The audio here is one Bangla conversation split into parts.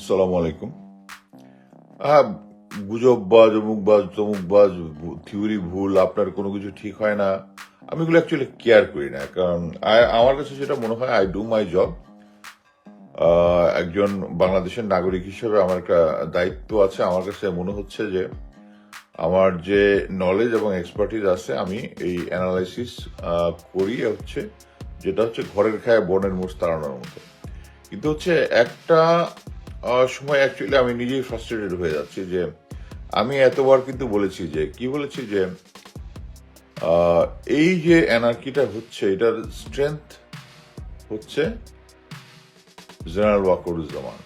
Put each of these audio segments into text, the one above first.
আসসালামু আলাইকুম। হ্যাঁ গুজব বাজ, অমুক বাজ, তমুক বাজ থিওরি ভুল, আপনার কোনো কিছু ঠিক হয় না। আমি এগুলো অ্যাকচুয়ালি কেয়ার করি না, কারণ আমার কাছে যেটা মনে হয় আই ডু মাই জব একজন বাংলাদেশের নাগরিক হিসেবে আমার একটা দায়িত্ব আছে। আমার কাছে মনে হচ্ছে যে আমার যে নলেজ এবং এক্সপার্টিস আছে, আমি এই অ্যানালাইসিস করি হচ্ছে, যেটা হচ্ছে ঘরের খায় বনের মোষ তাড়ানোর মতো। কিন্তু হচ্ছে একটা সময় অ্যাকচুয়ালি আমি নিজেই ফ্রাস্ট্রেটেড হয়ে যাচ্ছি যে আমি এতবার কিন্তু বলেছি যে, কি বলেছি যে এই যে অ্যানার্কিটা হচ্ছে, এটার স্ট্রেংথ হচ্ছে জেনারেল ওয়াকরুজ্জামান।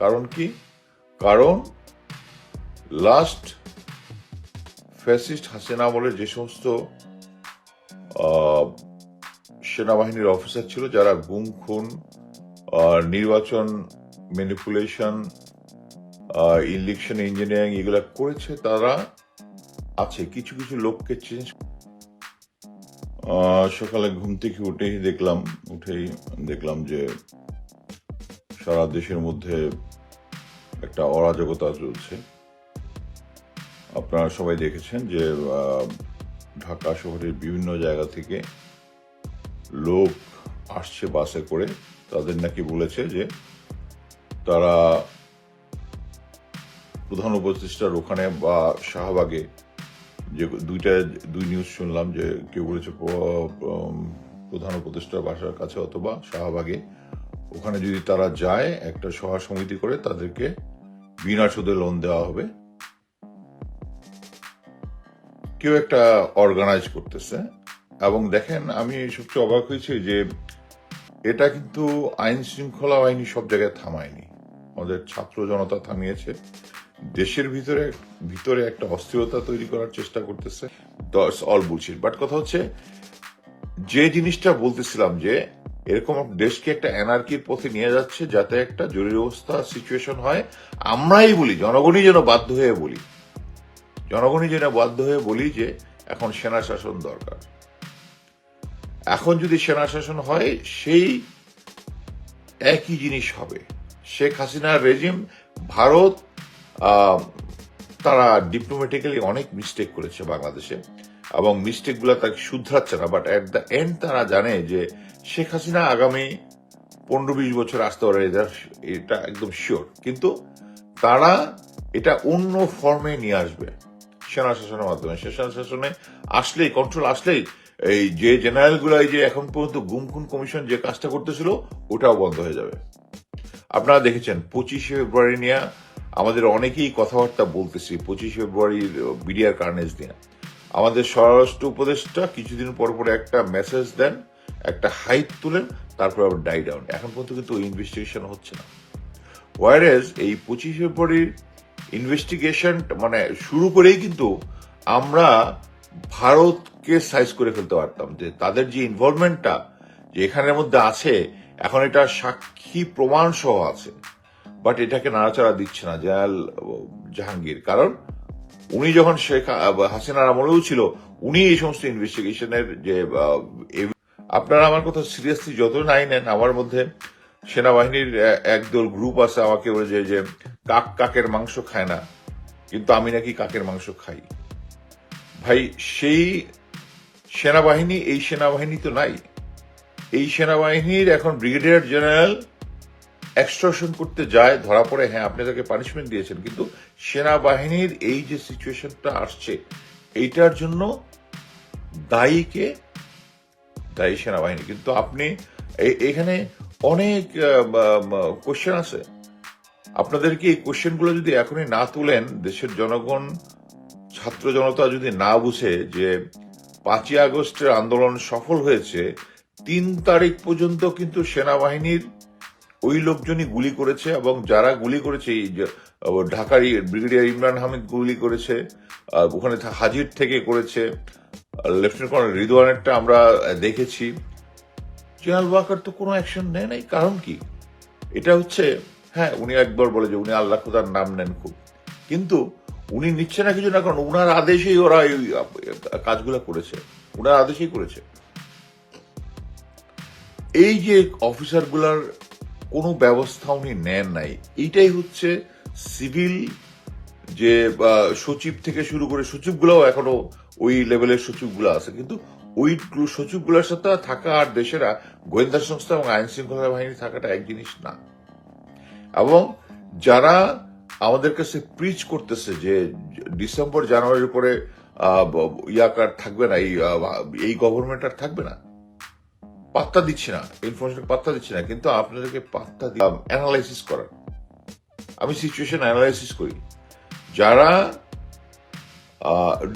কারণ কি? কারণ লাস্ট ফ্যাসিস্ট হাসিনা আমলের যে সমস্ত সেনাবাহিনীর অফিসার ছিল যারা গুম, খুন নির্বাচন ম্যানিপুলেশন ইলেকশন ইঞ্জিনিয়ারিং এগুলা করেছে তারা, আছে, কিছু কিছু লোককে চেঞ্জ সকালে ঘুম থেকে উঠেই দেখলাম উঠেই দেখলাম যে সারা দেশের মধ্যে একটা অরাজকতা চলছে। আপনারা সবাই দেখেছেন যে ঢাকা শহরের বিভিন্ন জায়গা থেকে লোক আসছে বাসে করে, তাদের নাকি বলেছে যে তারা প্রধান উপদেষ্টার ওখানে বা শাহবাগে যে দুইটা, দুই নিউজ শুনলাম যে কেউ বলেছে প্রধান উপদেষ্টার বাসার কাছে অথবা শাহবাগে। ওখানে যদি তারা যায়, একটা সভা সমিতি করে তাদেরকে বিনা সুদে লোন দেওয়া হবে। কেউ একটা অর্গানাইজ করতেছে। এবং দেখেন, আমি সবচেয়ে অবাক হয়েছি যে এটা কিন্তু আইন শৃঙ্খলা বাহিনী সব জায়গায় থামায়নি। আমাদের ছাত্র জনতা থামিয়েছে। দেশের ভিতরে ভিতরে একটা অস্থিরতা তৈরি করার চেষ্টা করতেছে। অল বুলশিট বাট কথা হচ্ছে, যে জিনিসটা বলতেছিলাম যে, এরকম দেশকে একটা এনার্কির পথে নিয়ে যাচ্ছে যাতে একটা জরুরি অবস্থা সিচুয়েশন হয়, আমরাই বলি, জনগণই যেন বাধ্য হয়ে বলি। জনগণই যেন বাধ্য হয়ে বলি যে, এখন সেনা শাসন দরকার। এখন যদি সেনা শাসন হয়, সেই একই জিনিস হবে। শেখ হাসিনার রেজিম ভারত তারা ডিপ্লোম্যাটিক্যালি অনেক মিস্টেক করেছে বাংলাদেশে এবং মিস্টেকগুলো তাকে শুধরাচ্ছে না বাট অ্যাট দ্য এন্ড তারা জানে যে শেখ হাসিনা আগামী পনেরো বিশ বছর আসতে পারে, এটা- এটা একদম শিওর কিন্তু তারা এটা অন্য ফর্মে নিয়ে আসবে, সেনা শাসনের মাধ্যমে। সেনা শাসনে আসলেই কন্ট্রোল আসলেই এই যে জেনারেলগুলো এই যে এখন পর্যন্ত গুম খুন কমিশন যে কাজটা করতেছিল, ওটাও বন্ধ হয়ে যাবে। আপনারা দেখেছেন, পঁচিশে ফেব্রুয়ারি নিয়ে আমাদের অনেকেই কথাবার্তা বলতেছি, পঁচিশে ফেব্রুয়ারির বিডিআর কার্নেজ নিয়ে। আমাদের স্বরাষ্ট্র উপদেষ্টা কিছুদিন পর পর একটা মেসেজ দেন, একটা হাইট তুলেন, তারপর আবার ডাই ডাউন এখন পর্যন্ত কিন্তু ইনভেস্টিগেশন হচ্ছে না। ওয়ারেজ এই পঁচিশ ফেব্রুয়ারির ইনভেস্টিগেশন মানে শুরু করেই কিন্তু আমরা ভারতকে সাইজ করে ফেলতে পারতাম যে তাদের যে ইনভলভমেন্টটা যে এখানের মধ্যে আছে এখন এটা সাক্ষী প্রমাণ সহ আছে বাট এটাকে নাড়াচাড়া দিচ্ছে না জয়াল জাহাঙ্গীর। কারণ উনি যখন শেখ হাসিনার আমলেও ছিল, উনি এই সমস্ত ইনভেস্টিগেশনের যে আপনারা আমার কথা সিরিয়াসলি যত নাই নেন, আমার মধ্যে সেনাবাহিনীর একদল গ্রুপ আছে, আমাকে বলে যে যে কাক কাকের মাংস খায় না, কিন্তু আমি নাকি কাকের মাংস খাই। ভাই, সেই সেনাবাহিনী, এই সেনাবাহিনী তো নাই। এই সেনাবাহিনীর এখন ব্রিগেডিয়ার জেনারেল এক্সট্রশন করতে যায়, ধরা পড়ে হ্যাঁ আপনি তাকে পানিশমেন্ট দিয়েছেন, কিন্তু সেনাবাহিনীর এই যে সিচুয়েশনটা আসছে, এইটার জন্য দায়ীকে দায়ী সেনাবাহিনী। কিন্তু আপনি এখানে অনেক কোশ্চেন আছে। আপনাদেরকে এই কোশ্চেনগুলো যদি এখনই না তুলেন, দেশের জনগণ, ছাত্র জনতা যদি না বুঝে যে পাঁচই আগস্টের আন্দোলন সফল হয়েছে তিন তারিখ পর্যন্ত কিন্তু সেনাবাহিনীর ওই লোকজনই গুলি করেছে এবং যারা গুলি করেছে, এই ঢাকার ব্রিগেডিয়ার ইমরান হামিদ গুলি করেছে ওখানে হাজির থেকে করেছে লেফটেন্যান্ট কর্নেল রিদওয়ানেরটা আমরা দেখেছি। জেনারেল ওয়াকার তো কোনো অ্যাকশন নেয় নাই, কারণ কি? এটা হচ্ছে হ্যাঁ উনি একবার বলে যে উনি আল্লাহ খুদার নাম নেন খুব। কিন্তু উনি নিচ্ছে না কিছু না, কারণ উনার আদেশেই ওরা এই কাজগুলো করেছে। উনার আদেশেই করেছে। এই যে অফিসারগুলার কোনো ব্যবস্থা উনি নেন নাই, এইটাই হচ্ছে সিভিল যে সচিব থেকে শুরু করে সচিবগুলোও এখনও ওই লেভেলের সচিবগুলো আছে। কিন্তু ওই সচিবগুলোর সাথে থাকা আর দেশেরা গোয়েন্দা সংস্থা এবং আইন শৃঙ্খলা বাহিনী থাকাটা এক জিনিস না। এবং যারা আমাদের কাছে প্রিচ করতেছে যে, ডিসেম্বর জানুয়ারির পরে ইয়াকার থাকবে না, এই গভর্নমেন্ট আর থাকবে না পাত্তা দিচ্ছি না ইনফরমেশন পাত্তা দিচ্ছি না, কিন্তু আপনাদেরকে পাত্তা দিলাম অ্যানালাইসিস করার। আমি সিচুয়েশন অ্যানালাইসিস করি। যারা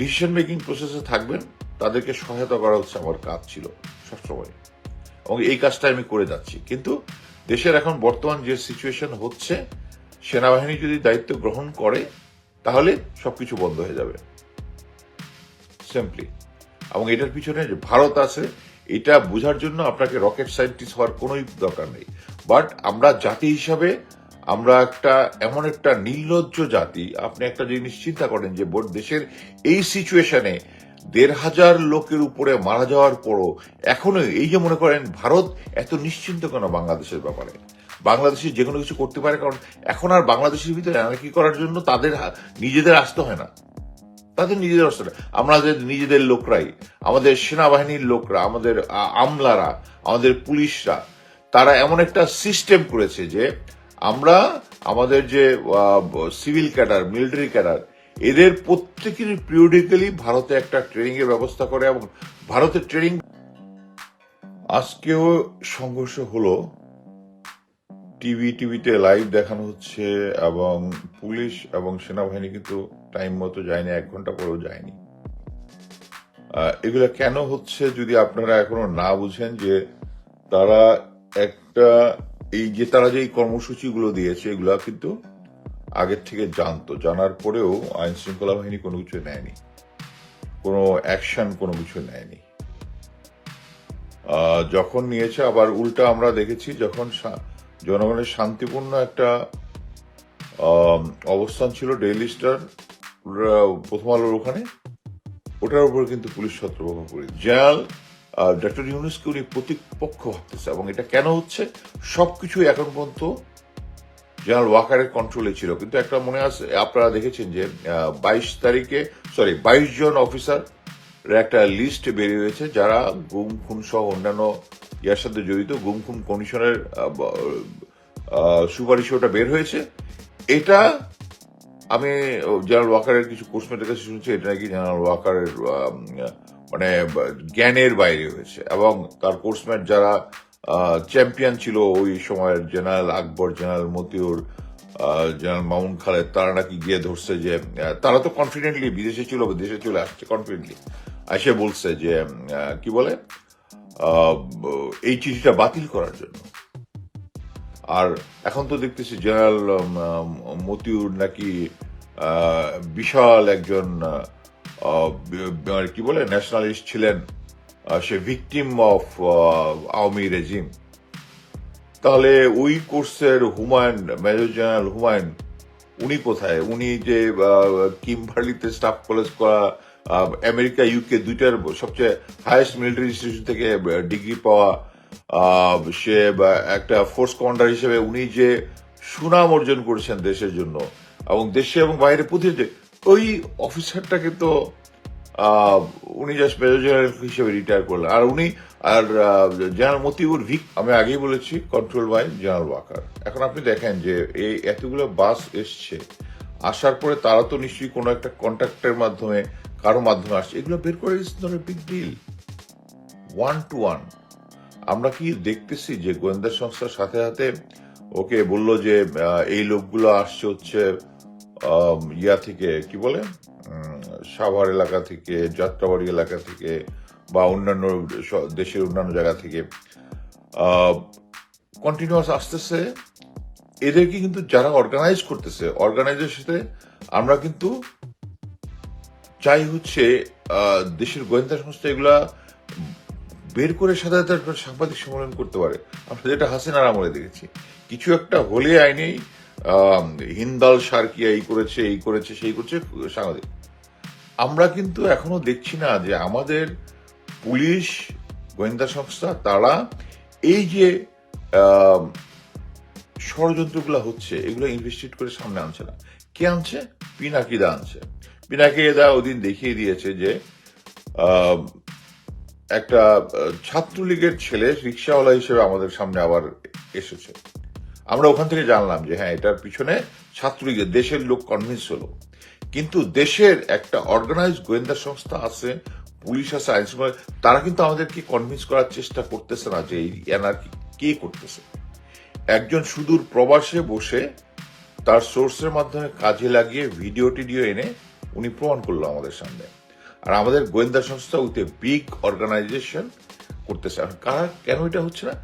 ডিসিশন মেকিং প্রসেসে থাকবেন, তাদেরকে সহায়তা করা হচ্ছে আমার কাজ ছিল সবসময়। এবং এই কাজটা আমি করে যাচ্ছি। কিন্তু দেশের এখন বর্তমান যে সিচুয়েশন হচ্ছে, সেনাবাহিনী যদি দায়িত্ব গ্রহণ করে, তাহলে সবকিছু বন্ধ হয়ে যাবে। সিম্পলি এবং এটার পিছনে ভারত আছে এটা বোঝার জন্য আপনাকে রকেট সায়েন্টিস্ট হওয়ার কোনো দরকার নেই। বাট আমরা জাতি হিসাবে, আমরা একটা, এমন একটা নির্লজ্জ জাতি, আপনি একটা জিনিস চিন্তা করেন যে দেশের এই সিচুয়েশনে দেড় হাজার লোকের উপরে মারা যাওয়ার পরও এখনও এই যে মনে করেন ভারত এত নিশ্চিন্ত কেন বাংলাদেশের ব্যাপারে? বাংলাদেশে যে কোনো কিছু করতে পারে, কারণ এখন আর বাংলাদেশের ভিতরে কি করার জন্য তাদের নিজেদের আসতে হয় না। তাদের নিজেদের অস্ত্র আমাদের নিজেদের লোকরাই, আমাদের সেনাবাহিনীর লোকরা, আমাদের আমলারা, আমাদের পুলিশরা, তারা এমন একটা সিস্টেম করেছে যে আমরা আমাদের যে সিভিল ক্যাডার মিলিটারি ক্যাডার এদের প্রত্যেকেরই পিরিয়ডিক্যালি ভারতে একটা ট্রেনিং এর ব্যবস্থা করে এবং ভারতের ট্রেনিং আজকেও সংঘর্ষ হলো। টিভি টিভিতে লাইভ দেখানো হচ্ছে এবং পুলিশ এবং সেনাবাহিনী কিন্তু টাইম মতো যায়নি, এক ঘণ্টা পরেও যায়নি। এগুলা কেন হচ্ছে যদি আপনারা এখনও না বুঝেন যে তারা একটা এই যে তারা যে এই কর্মসূচিগুলো দিয়েছে, এগুলা কিন্তু আগের থেকে জানতো। জানার পরেও আইন শৃঙ্খলা বাহিনী কোনো কিছু নেয়নি। কোনো অ্যাকশন কোনো কিছু নেয়নি। যখন নিয়েছে, আবার উল্টা আমরা দেখেছি যখন জনগণের শান্তিপূর্ণ একটা অবস্থান ছিল ডেইলি স্টার প্রথম আলোর ওখানে। ওটার উপর কিন্তু পুলিশ ছত্রভঙ্গ করে। জেনারেল ডক্টর ইউনুসকে উনি প্রতিপক্ষ ভাবতেছে এবং এটা কেন হচ্ছে? সবকিছু এখন পর্যন্ত জেনারেল ওয়াকারের কন্ট্রোলে ছিল। কিন্তু একটা মনে আছে, আপনারা দেখেছেন যে বাইশ তারিখে সরি বাইশ জন অফিসার একটা লিস্ট বেরিয়ে হয়েছে যারা গুম, খুন সহ অন্যান্য ইয়ার সাথে জড়িত, গুম, খুন কমিশনের সুপারিশে ওটা বের হয়েছে। এটা আমি জেনারেল ওয়াকারের কিছু কোর্সমেটের কাছে শুনছি, এটা নাকি জেনারেল ওয়াকারের মানে জ্ঞানের বাইরে হয়েছে। এবং তার কোর্সমেট যারা চ্যাম্পিয়ন ছিল ওই সময়ের general Akbar general Matiur general Mamun Khaled তারা নাকি গিয়ে ধরছে যে তারা তো কনফিডেন্টলি বিদেশে ছিল দেশে চলে আসছে কনফিডেন্টলি এসে বলছে যে কি বলে? এই চিঠিটা বাতিল করার জন্য। আর এখন তো দেখতেছি জেনারেল মতিউর নাকি বিশাল একজন কি বলে ন্যাশনালিস্ট ছিলেন সে ভিকটিম অফ আওয়ামী রেজিম তাহলে ওই কোর্সের হুমায়ুন, মেজর জেনারেল হুমায়ুন, উনি কোথায়? উনি যে কিমবার্লিতে স্টাফ কলেজ করা আমেরিকা ইউকে দুইটার সবচেয়ে হায়েস্ট মিলিটারি ইনস্টিটিউশন থেকে ডিগ্রি পাওয়া সে একটা ফোর্স কমান্ডার হিসেবে উনি যে সুনাম অর্জন করেছেন দেশের জন্য এবং দেশে এবং বাইরে প্রতিটি ওই অফিসারটাকে তো উনি জাস্ট মেজর জেনারেল হিসেবে রিটায়ার করলেন। আর উনি, আর জেনারেল মতিউর ভিক, আমি আগেই বলেছি কন্ট্রোল বাই জেনারেল ওয়াকার। এখন আপনি দেখেন যে এই এতগুলো বাস এসছে, আসার পরে তারা তো নিশ্চয়ই কোনো একটা কন্ট্রাক্টের মাধ্যমে, কারও মাধ্যমে আসছে। এগুলো বের করে it's not big deal one to one আমরা কি দেখতেছি যে গোয়েন্দা সংস্থার সাথে সাথে ওকে বলল যে এই লোকগুলো আসছে হচ্ছে ইয়া থেকে, কি বলে? সাভার এলাকা থেকে, যাত্রাবাড়ি এলাকা থেকে বা অন্যান্য দেশের অন্যান্য জায়গা থেকে। কন্টিনিউয়াস আসতেছে। এদেরকে কিন্তু যারা অর্গানাইজ করতেছে অর্গানাইজের সাথে আমরা কিন্তু চাই হচ্ছে দেশের গোয়েন্দা সংস্থা এগুলা বের করে একটা সাংবাদিক সম্মেলন করতে পারে। আমরা যেটা হাসিনার আমলে দেখেছি। কিছু একটা হলে আইনেই হিন্দাল সার্কিয়া এই করেছে এই করেছে, সেই করছে সাংবাদিক। আমরা কিন্তু এখনও দেখছি না যে আমাদের পুলিশ, গোয়েন্দা সংস্থা, তারা এই যে ষড়যন্ত্রগুলো হচ্ছে, এগুলো ইনভেস্টিগেট করে সামনে আনছে না। কে আনছে? পিনাকিদা আনছে। পিনাকিদা ওদিন দেখিয়ে দিয়েছে যে একটা ছাত্রলীগের ছেলে রিক্সাওয়ালা হিসেবে আমাদের সামনে আবার এসেছে। আমরা ওখান থেকে জানলাম যে হ্যাঁ এটার পিছনে ছাত্রলীগের, দেশের লোক কনভিন্স হলো। কিন্তু দেশের একটা অর্গানাইজ গোয়েন্দা সংস্থা আছে, পুলিশ আছে, আইন তারা কিন্তু আমাদেরকে কনভিন্স করার চেষ্টা করতেছে না যে এই এনআরকি কে করতেছে। একজন সুদূর প্রবাসে বসে তার সোর্সের মাধ্যমে কাজে লাগিয়ে ভিডিও টিডিও এনে উনি প্রমাণ করল আমাদের সামনে। আর আমাদের গোয়েন্দা সংস্থা উইথ এ বিগ অর্গানাইজেশন করতেছে। কারা কেন এটা হচ্ছে না?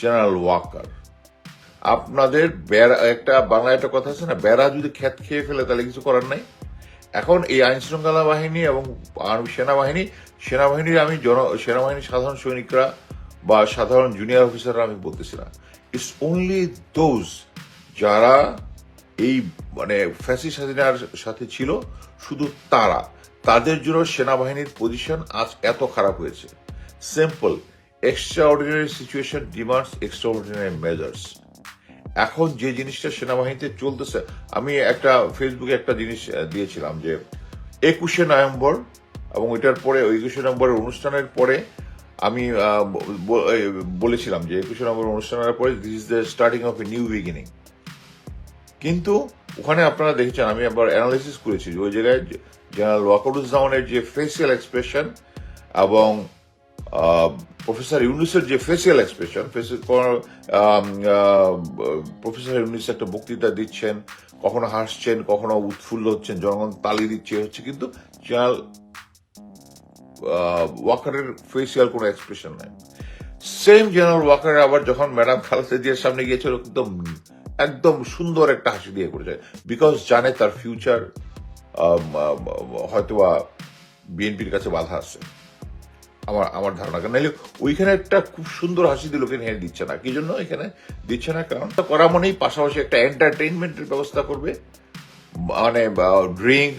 জেনারেল ওয়াকার আপনাদের বেড়া একটা বাংলা একটা কথা আছে না, বেড়া যদি খ্যাত খেয়ে ফেলে, তাহলে কিছু করার নাই। এখন এই আইন শৃঙ্খলা বাহিনী এবং সেনাবাহিনী সেনাবাহিনীর আমি জন সেনাবাহিনীর সাধারণ সৈনিকরা বা সাধারণ জুনিয়র অফিসাররা আমি বলতেছি না। ইটস অনলি দোজ যারা এই মানে ফ্যাসি হাসিনার সাথে ছিল, শুধু তারা। তাদের জন্য সেনাবাহিনীর পজিশন আজ এত খারাপ হয়েছে। Simple extraordinary situation demands extraordinary measures এখন যে জিনিসটা সেনাবাহিনীতে চলতেছে, আমি একটা ফেসবুকে একটা জিনিস দিয়েছিলাম যে একুশে নভেম্বর এবং ওইটার পরে ওই একুশে নভেম্বরের অনুষ্ঠানের পরে আমি বলেছিলাম যে একুশে নভেম্বর অনুষ্ঠানের পরে this is the starting of a new beginning কিন্তু ওখানে আপনারা দেখেছেন, আমি আবার অ্যানালিসিস করেছি ওই জায়গায় জেনারেল ওয়াকারুজ্জামানের যে ফেসিয়াল এক্সপ্রেশন এবং প্রফেসর ইউনুসের যে ফেসিয়াল এক্সপ্রেশন প্রফেসর ইউনুস একটা বক্তৃতা দিচ্ছেন, কখনো হাসছেন, কখনো উৎফুল্ল হচ্ছেন, জনগণ তালি দিচ্ছে হচ্ছে কিন্তু জেনারেল ওয়াকারের ফেসিয়াল কোনো এক্সপ্রেশন নাই। সেম জেনারেল ওয়াকার আবার যখন ম্যাডাম খালেদা জিয়ার সামনে গিয়েছিল, একদম একদম সুন্দর একটা হাসি দিয়ে করেছে বিকজ জানে তার ফিউচার হয়তোবা বিএনপির কাছে বাধা আছে। আমার আমার ধারণা। কারণ ওইখানে একটা খুব সুন্দর হাসি দিল কিন্তু এখানে দিচ্ছে না। কি জন্য এখানে দিচ্ছে না? কারণ করা মানেই পাশাপাশি একটা এন্টারটেইনমেন্টের ব্যবস্থা করবে। মানে ড্রিঙ্ক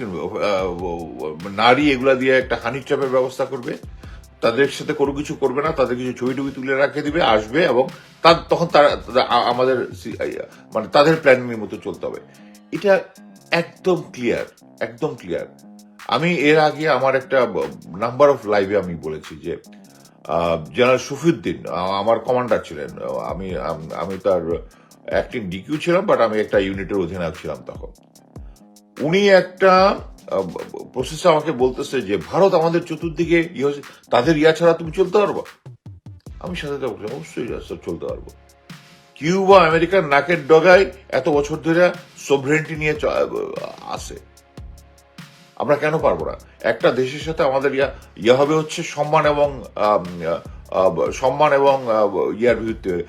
নারী এগুলা দিয়ে একটা হানি ট্র্যাপের ব্যবস্থা করবে। তাদের সাথে কোনো কিছু করবে না, তাদের কিছু ছবি টবি তুলে রাখে দিবে, আসবে এবং তার তখন তারা আমাদের মানে তাদের প্ল্যানিং এর মতো চলতে হবে। এটা একদম ক্লিয়ার একদম ক্লিয়ার আমি এর আগে আমার একটা নাম্বার অফ লাইভে আমি বলেছি যে জেনারেল শফিউদ্দিন আমার কমান্ডার ছিলেন। আমি আমি তার অ্যাক্টিং ডিকিউ ছিলাম বাট আমি একটা ইউনিটের অধীনায়ক ছিলাম তখন। উনি একটা প্রসেসে আমাকে বলতেছে যে ভারত আমাদের চতুর্দিকে হচ্ছে, তাদের ইয়া ছাড়া তুমি চলতে পারব? আমি সাথে বলছি অবশ্যই চলতে পারব। কিউবা আমেরিকার নাকের ডগায় এত বছর ধরে সোভরেন্টি নিয়ে আসে আমরা কেন পারব না? একটা দেশের সাথে আমাদের ইয়া ইয়া হবে হচ্ছে সম্মান এবং সম্মান এবং ইয়ার ভিত্তিতে